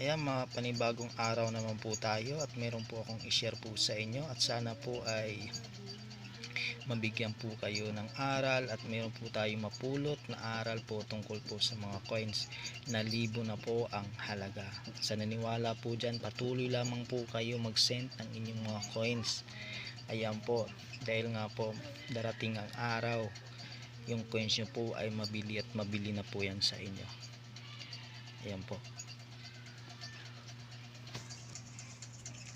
Ayan mga panibagong araw naman po tayo at meron po akong i-share po sa inyo at sana po ay mabigyan po kayo ng aral at meron po tayong mapulot na aral po tungkol po sa mga coins na libo na po ang halaga. Sa naniwala po dyan, patuloy lamang po kayo mag-send ng inyong mga coins. Ayan po, dahil nga po darating ang araw, yung coins nyo po ay mabili at mabili na po yan sa inyo. Ayan po.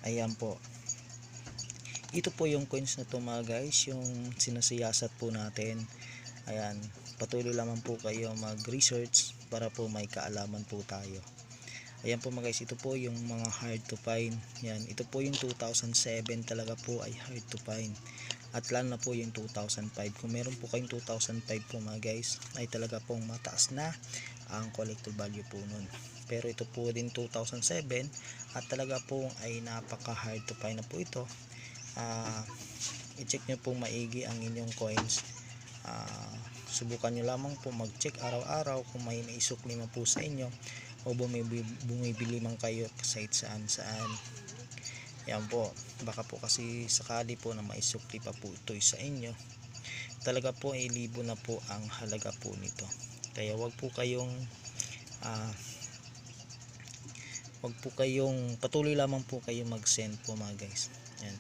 Ayan po. Ito po yung coins na to mga guys, yung sinasiyasat po natin. Ayan, patuloy lamang po kayo mag-research para po may kaalaman po tayo. Ayan po mga guys, ito po yung mga hard to find. Yan, ito po yung 2007 talaga po ay hard to find. At lalo na po yung 2005. Kung meron po kayong 2005 po mga guys, ay talaga pong mataas na ang collector value po nun. Pero ito po din 2007 at talaga po ay napaka hard to find na po ito. Ah, i-check nyo po maigi ang inyong coins. Ah, subukan nyo lamang po mag-check araw-araw kung may naisukli man po sa inyo o bumibili, bumibili man kayo kahit saan saan. Yan po. Baka po kasi sakali po na maisukli pa po ito sa inyo. Talaga po ay libo na po ang halaga po nito. Kaya wag po kayong ah, wag po kayong patuloy lamang po kayo mag-send po mga guys. Yan.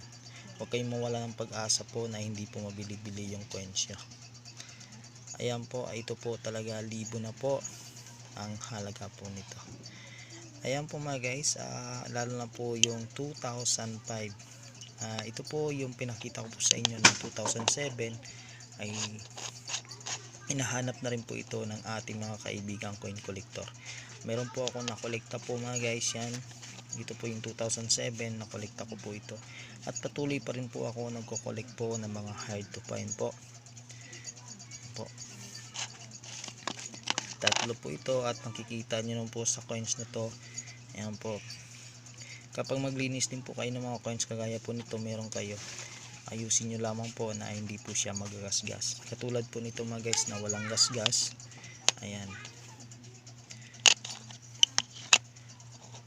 Huwag kayong mawala ng pag-asa po na hindi po mabili-bili yung coins nyo. Ayan po, ay ito po talaga libo na po ang halaga po nito. Ayan po mga guys, ah, lalo na po yung 2005. Ah, ito po yung pinakita ko po sa inyo ng 2007 ay hinahanap na rin po ito ng ating mga kaibigang coin collector. Meron po ako nakolekta po mga guys yan. Ito po yung 2007 nakolekta ko po ito. At patuloy pa rin po ako nagko-collect po ng mga hard to find po. Po. Tatlo po ito at makikita nyo naman po sa coins na to. Ayan po. Kapag maglinis din po kayo ng mga coins kagaya po nito meron kayo ayusin nyo lamang po na hindi po siya magagasgas katulad po nito mga guys na walang gasgas ayan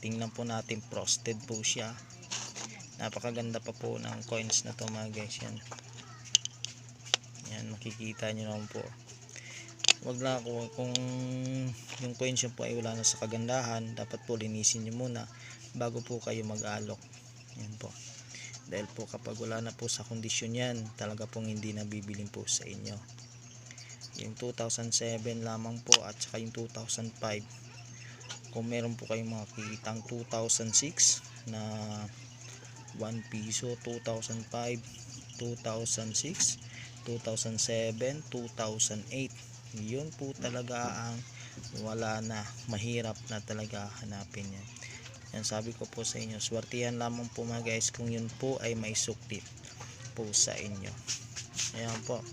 tingnan po natin frosted po siya. Napakaganda pa po ng coins na to mga guys yan. Yan makikita nyo naman po. Wag na ako kung yung coins nyo po ay wala na sa kagandahan dapat po linisin nyo muna bago po kayo mag-alok yan po. Dahil po kapag wala na po sa kondisyon yan talaga pong hindi nabibiling po sa inyo. Yung 2007 lamang po at saka yung 2005 kung meron po kayong makikitang 2006 na 1 piso 2005 2006 2007 2008 yun po talaga ang wala na mahirap na talaga hanapin yan. Yan sabi ko po sa inyo swertihan lamang po mga guys kung yun po ay may sukli po sa inyo. Ayan po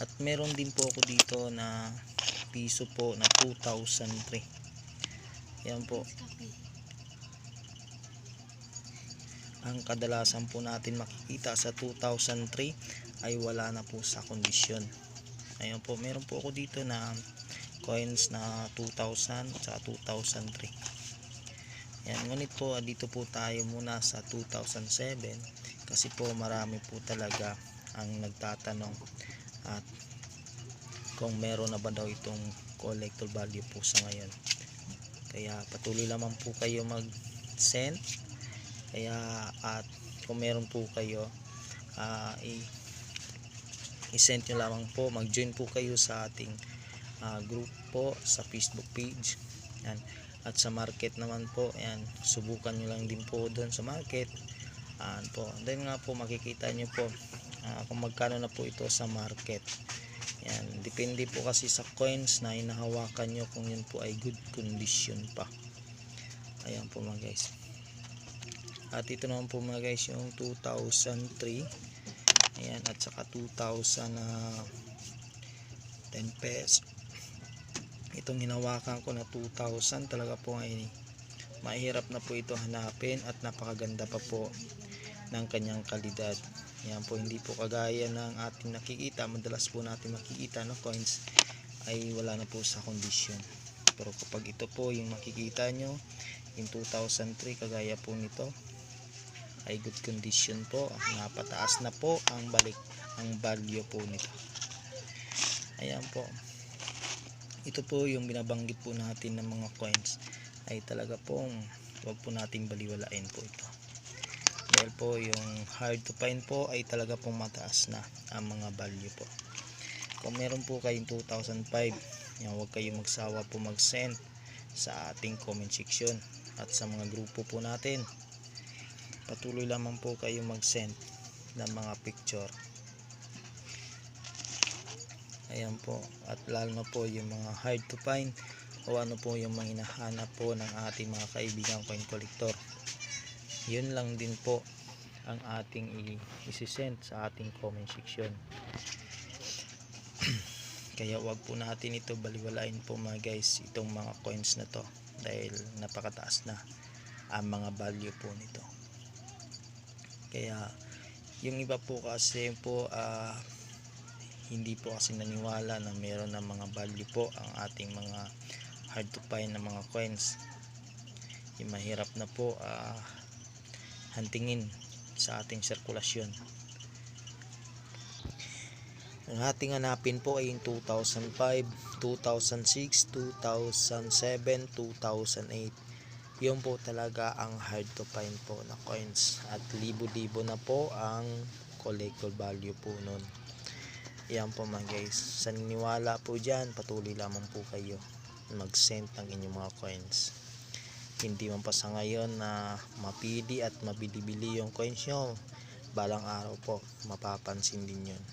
at meron din po ako dito na piso po na 2003 yan po. Ang kadalasan po natin makikita sa 2003 ay wala na po sa kondisyon. Ayan po meron po ako dito na coins na 2000 sa 2003 yan ngunit po dito po tayo muna sa 2007 kasi po marami po talaga ang nagtatanong at kung meron na ba daw itong collector value po sa ngayon. Kaya patuloy lamang po kayo mag send kaya at kung meron po kayo uh, i-send nyo lamang po. Mag join po kayo sa ating uh, group po sa facebook page. Yan. At sa market naman po yan subukan nyo lang din po doon sa market. Yan po. Then nga po makikita nyo po uh, kung magkano na po ito sa market. Yan depende po kasi sa coins na hinahawakan nyo kung yun po ay good condition pa. Ayan po mga guys. At ito naman po mga guys yung 2003 ayan at saka 2000 na uh, 10 pesos itong hinawakan ko na 2,000 talaga po ay mahirap na po ito hanapin at napakaganda pa po ng kanyang kalidad. Yan po hindi po kagaya ng ating nakikita. Madalas po natin makikita no coins ay wala na po sa kondisyon. Pero kapag ito po yung makikita nyo in 2003 kagaya po nito ay good condition po. Napataas na po ang balik ang value po nito. Ayan po. Ito po yung binabanggit po natin ng mga coins ay talaga pong wag po nating baliwalain po ito dahil po yung hard to find po ay talaga pong mataas na ang mga value po. Kung meron po kayong 2005 yan, huwag kayong magsawa po mag send sa ating comment section at sa mga grupo po natin. Patuloy lamang po kayo mag send ng mga picture. Ayan po at lalo na po yung mga hard to find o ano po yung mga hinahanap po ng ating mga kaibigan coin collector yun lang din po ang ating i- isisend sa ating comment section. Kaya wag po natin ito baliwalain po mga guys itong mga coins na to. Dahil napakataas na ang mga value po nito. Kaya yung iba po kasi po ah, hindi po kasi naniwala na meron ng mga value po ang ating mga hard to find na mga coins. Yung mahirap na po ah, hantingin sa ating sirkulasyon. Ang ating hanapin po ay yung 2005, 2006, 2007, 2008 yun po talaga ang hard to find po na coins. At libo-libo na po ang collector value po nun. Yan po mga guys. Sa niniwala po dyan patuloy lamang po kayo mag send ng inyong mga coins hindi man pa sa ngayon na mapili at mabili-bili yung coins nyo balang araw po mapapansin din yun.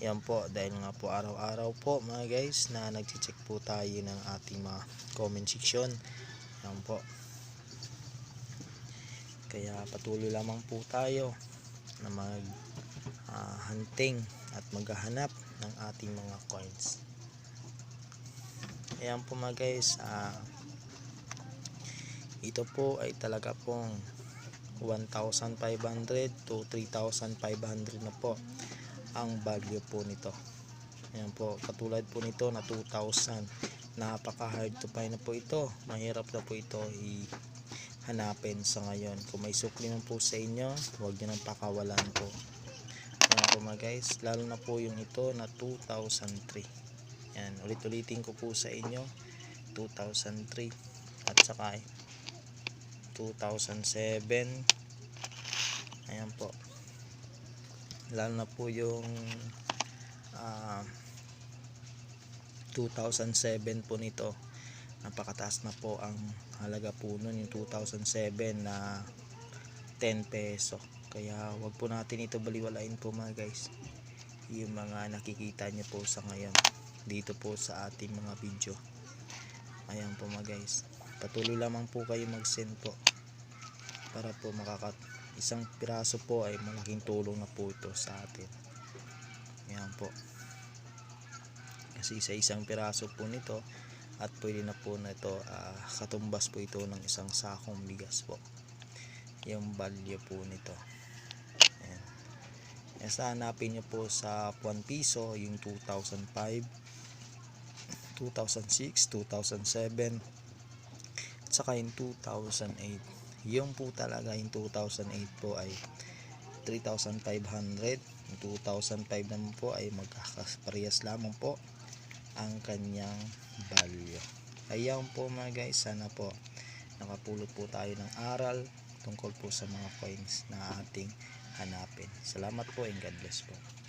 Yan po dahil nga po araw-araw po mga guys na nagche-check po tayo ng ating mga comment section. Yan po. Kaya patuloy lamang po tayo na mag ah, hunting at maghahanap ng ating mga coins. Ayan po mga guys ah, ito po ay talaga pong 1,500 to 3,500 na po ang value po nito. Ayan po katulad po nito na 2,000 napaka hard to find na po ito. Mahirap na po ito hanapin sa ngayon. Kung may sukli man po sa inyo huwag nyo nang pakawalan po. Ayan po mga guys. Lalo na po yung ito na 2003 yan ulit ulitin ko po sa inyo. 2003 at saka 2007 ayan po. Lalo na po yung ah, 2007 po nito. Napakataas na po ang halaga po nun yung 2007 na 10 peso. Kaya wag po natin ito baliwalain po mga guys. Yung mga nakikita nyo po sa ngayon dito po sa ating mga video. Ayan po mga guys patuloy lamang po kayo mag send po para po makakat isang piraso po ay malaking tulong na po ito sa atin. Ayan po. Kasi sa isang piraso po nito at pwede na po na ito ah, katumbas po ito ng isang sakong bigas po. Yung value po nito. Ayan, sa hanapin nyo po sa 1 piso yung 2005 2006 2007 at saka yung 2008 yung po talaga yung 2008 po ay 3,500 yung 2005 naman po ay magkakaparehas lamang po ang kanyang value. Ayan po mga guys sana po nakapulot po tayo ng aral tungkol po sa mga coins na ating hanapin. Salamat po and God bless po